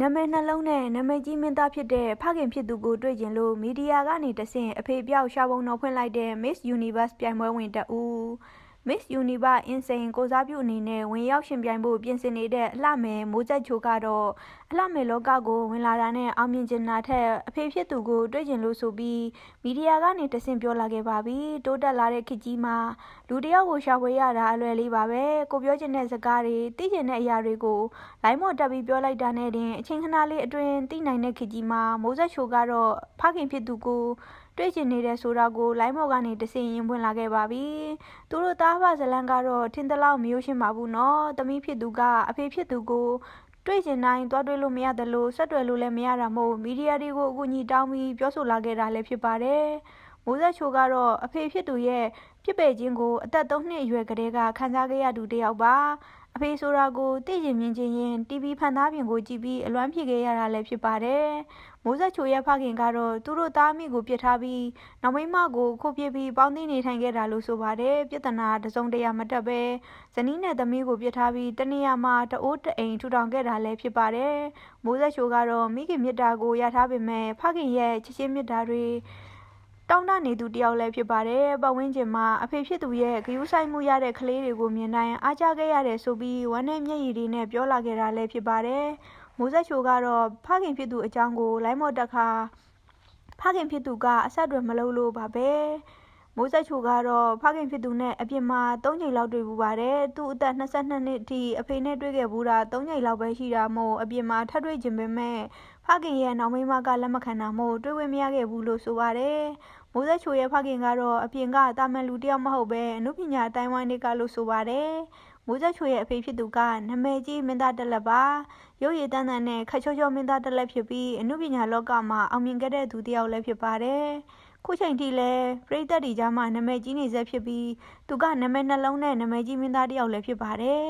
နာမည်နှလုံးနဲ့နာမည်ကြီးမင်းသားဖြစ်တဲ့ဖခင်ဖြစ်သူကိုတွေ့ကျင်လို့မီဒီယာကနေတဆင့်အဖေပြောက်ရှာပုံတော်ဖွင့်လိုက်တဲ့ Miss Universe ပြိုင်ပွဲဝင်တအူ Miss Universe Insane ကိုစားပြုအနေနဲ့ဝင်ရောက်ရှင်ပြိုင်ဖို့ပြင်ဆင်နေတဲ့အလှမယ်မိုးဆက်ချိုကတော့အလှမယ်လောကကိုဝင်လာတာနဲ့အောင်မြင်ချင်တာထက်အဖေဖြစ်သူကိုတွေ့ကျင်လို့ဆိုပြီးမီဒီယာကနေတဆင့်ပြောလာခဲ့ပါပြီတိုးတက်လာတဲ့ခေတ်ကြီးမှာလူတစ်ယောက်ကိုရှာဖွေရတာအလွယ်လေးပါပဲကိုပြောချင်တဲ့စကားတွေသိချင်တဲ့အရာတွေကိုလိုင်းမော်တက်ပြီးပြောလိုက်တာနဲ့တင်အချိန်ခဏလေးအတွင်းသိနိုင်တဲ့ခေတ်ကြီးမှာမိုးဆက်ချိုကတော့ဖခင်ဖြစ်သူကို တွေ့ကျင်နေတဲ့ဆိုတာကိုလိုင်းမော်ကနေတဆင်ရင်ဖွင့်လာခဲ့ပါပြီ။သူတို့သားဖဇလန်ကတော့ထင်သလောက်မယိုးရှင်းပါဘူးနော်။သမီးဖြစ်သူကအဖေဖြစ်သူကိုတွေ့ကျင်တိုင်းတွားတွေ့လို့မရတယ်လို့ဆက်တွေ့လို့လည်းမရတာမို့မီဒီယာတွေကိုအကူအညီတောင်းပြီးပြောဆိုလာခဲ့တာလည်းဖြစ်ပါတယ်။မိုးဆက်ချိုကတော့အဖေဖြစ်သူရဲ့ဖြစ်ပေခြင်းကိုအသက်၃နှစ်အရွယ်ကလေးကခံစားခဲ့ရသူတစ်ယောက်ပါ။ အဖေဆိုတာကိုသိကျင်မြင်ချင်ရင် TV ဖန်သားပြင်ကိုကြည့်ပြီးအလွမ်းဖြစ်ခဲ့ရတာလည်းဖြစ်ပါတယ်။မိုးဆက်ချိုရဲ့ဖခင်ကတော့သူတို့သားမိကိုပြစ်ထားပြီးနောက်မိန်းမကိုခုတ်ပြစ်ပြီးပေါင်းသိနေထိုင်ခဲ့တာလို့ဆိုပါတယ်။ပြဿနာတစုံတရာမတက်ပဲဇနီးနဲ့သမီးကိုပြစ်ထားပြီးတနေရာမှာတအိုးတအိမ်ထူထောင်ခဲ့တာလည်းဖြစ်ပါတယ်။မိုးဆက်ချိုကတော့မိခင်မြစ်တာကိုရထားပေမဲ့ဖခင်ရဲ့ချစ်ချင်းမြစ်တာတွေ တောင်းတနေသူတယောက်လည်းဖြစ်ပါတယ်။ပတ်ဝန်းကျင်မှာအဖေဖြစ်သူရဲ့ဂယုဆိုင်မှုရတဲ့ကလေးတွေကိုမြင်တိုင်းအားကြခဲ့ရတယ်ဆိုပြီးဝမ်းနဲ့မျက်ရည်တွေနဲ့ပြောလာခဲ့တာလည်းဖြစ်ပါတယ်။မိုးဆက်ချိုကတော့ဖခင်ဖြစ်သူအကြောင်းကိုလိုင်းမော်တက်ခါဖခင်ဖြစ်သူကအဆက်အသွယ်မလုပ်လို့ပါပဲ။ မိုးဆက်ချိုကတော့ဖခင်ဖြစ်သူနဲ့အပြင်မှာ၃ချိန်လောက်တွေ့ဘူးပါတယ်။သူ့အသက်22နှစ်အထိအဖေနဲ့တွေ့ခဲ့ဘူးတာ၃ချိန်လောက်ပဲရှိတာမို့အပြင်မှာထပ်တွေ့ခြင်းပဲမဲ့ဖခင်ရဲ့နောက်မိန်းမကလက်မခံတာမို့တွေ့ခွင့်မရခဲ့ဘူးလို့ဆိုပါတယ်။မိုးဆက်ချိုရဲ့ဖခင်ကတော့အပြင်ကတာမန်လူတစ်ယောက်မဟုတ်ပဲအနုပညာအတိုင်းဝိုင်းတွေကလို့ဆိုပါတယ်။မိုးဆက်ချိုရဲ့အဖေဖြစ်သူကနာမည်ကြီးမင်းသားတက်လက်ပါရုပ်ရည်တန်းတန်းနဲ့ခက်ချောချောမင်းသားတက်လက်ဖြစ်ပြီးအနုပညာလောကမှာအောင်မြင်ခဲ့တဲ့သူတစ်ယောက်လည်းဖြစ်ပါတယ်။ ခုချိန်ထိလည်းပြည်သက်ဒီကြားမှာနာမည်ကြီးနေစေဖြစ်ပြီးသူကနာမည်နှလုံးနဲ့နာမည်ကြီးမင်းသားတစ်ယောက်လည်းဖြစ်ပါတယ်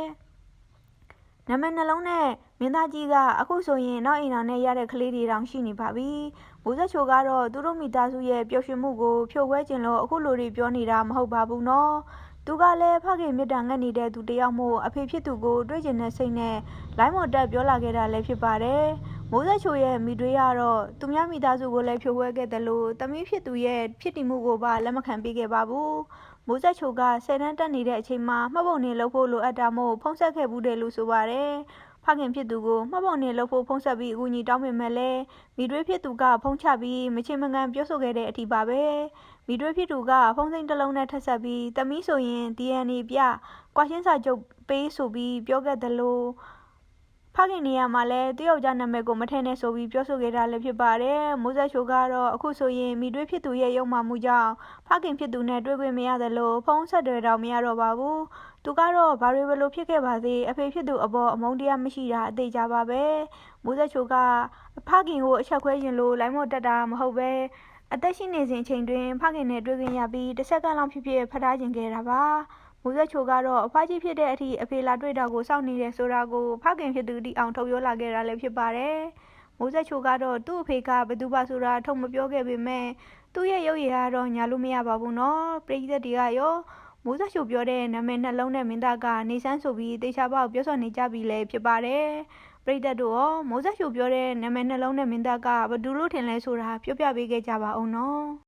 ။နာမည်နှလုံးနဲ့မင်းသားကြီးကအခုဆိုရင်နောက်အိမ်တော်နဲ့ရတဲ့ကလေးတွေတောင်ရှိနေပါပြီ။မိုးဆက်ချိုကတော့သူတို့မိသားစုရဲ့ပျော်ရွှင်မှုကိုဖြိုခွဲခြင်းလို့အခုလိုတွေပြောနေတာမဟုတ်ပါဘူးနော်။သူကလည်းဖခင်မေတ္တာငတ်နေတဲ့သူတယောက်မို့အဖေဖြစ်သူကိုတွေ့ကျင်တဲ့စိတ်နဲ့လိုင်းမော်တက်ပြောလာခဲ့တာလည်းဖြစ်ပါတယ်။ မိုးဆက်ချိုရဲ့မိတွေးကတော့သူများမိသားစုကိုလည်းဖြိုခွဲခဲ့တယ်လို့တမီးဖြစ်သူရဲ့ဖြစ်တည်မှုကိုပါလက်မခံပေးခဲ့ပါဘူး။မိုးဆက်ချိုကဆယ်တန်းတက်နေတဲ့အချိန်မှာမှတ်ပုံတင်လုပ်ဖို့လိုအပ်တာမို့ဖုံးဆက်ခဲ့ဘူးတယ်လို့ဆိုပါတယ်။ဖခင်ဖြစ်သူကိုမှတ်ပုံတင်လုပ်ဖို့ဖုံးဆက်ပြီးအကူအညီတောင်းပေမဲ့လည်းမိတွေးဖြစ်သူကဖုံးချပြီးမချင်မကန်ပြောဆိုခဲ့တဲ့အထိပါပဲ။မိတွေးဖြစ်သူကဖုံးစိမ့်တစ်လုံးနဲ့ထပ်ဆက်ပြီးတမီးဆိုရင် DNA ပြကွာရှင်းစာချုပ်ပေးဆိုပြီးပြောခဲ့တယ်လို့ ဖခင်နေရာမှာလည်းတယောက်ကြားနာမည်ကိုမထည့်နဲ့ဆိုပြီးပြောဆိုခဲ့တာလည်းဖြစ်ပါတယ်။မိုးဆက်ချိုကတော့အခုဆိုရင်မိတွေးဖြစ်သူရဲ့ရုံမှမှုကြောင့်ဖခင်ဖြစ်သူနဲ့တွေ့ခွင့်မရတယ်လို့ဖုန်းဆက်တွေတော့မရတော့ပါဘူး။သူကတော့ဘာတွေဘလို့ဖြစ်ခဲ့ပါသေးအဖေဖြစ်သူအပေါ်အမုန်းတရားမရှိတာအသေးကြပါပဲ။မိုးဆက်ချိုကဖခင်ကိုအချက်ခွဲရင်လို့လိုင်းမော်တက်တာမဟုတ်ပဲအသက်ရှိနေစဉ်အချိန်တွင်ဖခင်နဲ့တွေ့ခွင့်ရပြီးတစ်ဆက်ကလောက်ဖြစ်ဖြစ်ဖထားခြင်းခဲ့တာပါ။ မိုးဆက်ချိုကတော့အဖွားကြီးဖြစ်တဲ့အထိအဖေလာတွေ့တာကိုစောင့်နေတယ်ဆိုတာကိုဖခင်ဖြစ်သူတီအောင်ထုတ်ပြောလာခဲ့တာလည်းဖြစ်ပါတယ်။မိုးဆက်ချိုကတော့သူ့အဖေကဘသူပါဆိုတာထုတ်မပြောခဲ့ပေမဲ့သူ့ရဲ့ရုပ်ရည်ကတော့ညာလို့မရပါဘူးနော်။ပရိသတ်တွေကရောမိုးဆက်ချိုပြောတဲ့နာမည်နှလုံးနဲ့မင်းသားကနေဆန်းဆိုပြီးတေချာပေါက်ပြောဆိုနေကြပြီလေဖြစ်ပါတယ်။ပရိသတ်တို့ရောမိုးဆက်ချိုပြောတဲ့နာမည်နှလုံးနဲ့မင်းသားကဘသူလို့ထင်လဲဆိုတာပြောပြပေးခဲ့ကြပါအောင်နော်။